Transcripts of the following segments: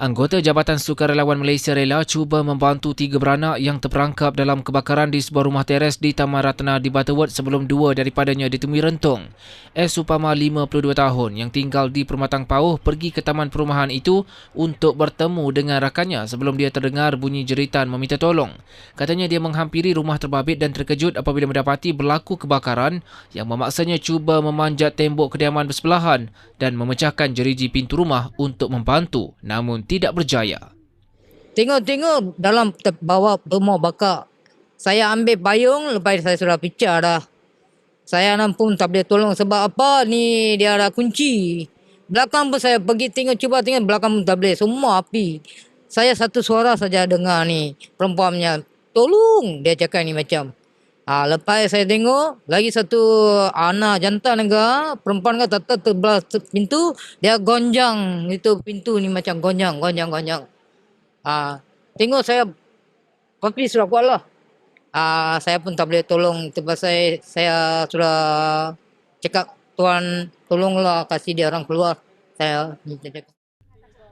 Anggota Jabatan Sukarelawan Malaysia Rela cuba membantu tiga beranak yang terperangkap dalam kebakaran di sebuah rumah teres di Taman Ratna di Butterworth sebelum dua daripadanya ditemui rentung. S. Supama, 52 tahun, yang tinggal di Permatang Pauh pergi ke taman perumahan itu untuk bertemu dengan rakannya sebelum dia terdengar bunyi jeritan meminta tolong. Katanya dia menghampiri rumah terbabit dan terkejut apabila mendapati berlaku kebakaran yang memaksanya cuba memanjat tembok kediaman bersebelahan dan memecahkan jeriji pintu rumah untuk membantu. Namun tidak berjaya. Tengok-tengok dalam bawah rumah bakar. Saya ambil payung, lepas saya sudah pecah dah. Saya nam pun tak boleh tolong sebab apa ni dia ada kunci. Belakang pun saya pergi tengok, cuba tengok belakang pun tak boleh. Semua api. Saya satu suara saja dengar ni perempuannya. Tolong dia cakap ni macam. Ha, lepas saya tengok lagi satu anak jantan juga perempuan kan tetap terbelah pintu dia gonjang itu pintu ni macam gonjang gonjang gonjang. Ah, tengok saya papi sudah kuat lah. Ah, saya pun tak boleh tolong itu pasal saya sudah cakap tuan tolonglah kasih dia orang keluar. Saya cakap.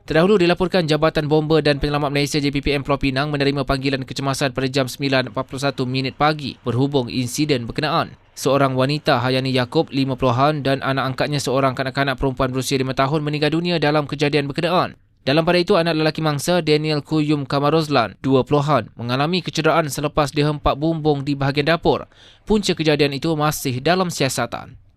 Terdahulu dilaporkan Jabatan Bomba dan Penyelamat Malaysia JPPM Pulau Pinang menerima panggilan kecemasan pada jam 9.41 minit pagi berhubung insiden berkenaan. Seorang wanita Hayani Yaakob 50-an dan anak angkatnya seorang kanak-kanak perempuan berusia 5 tahun meninggal dunia dalam kejadian berkenaan. Dalam pada itu, anak lelaki mangsa Daniel Kuyum Kamarozlan, 20-an, mengalami kecederaan selepas dihempak bumbung di bahagian dapur. Punca kejadian itu masih dalam siasatan.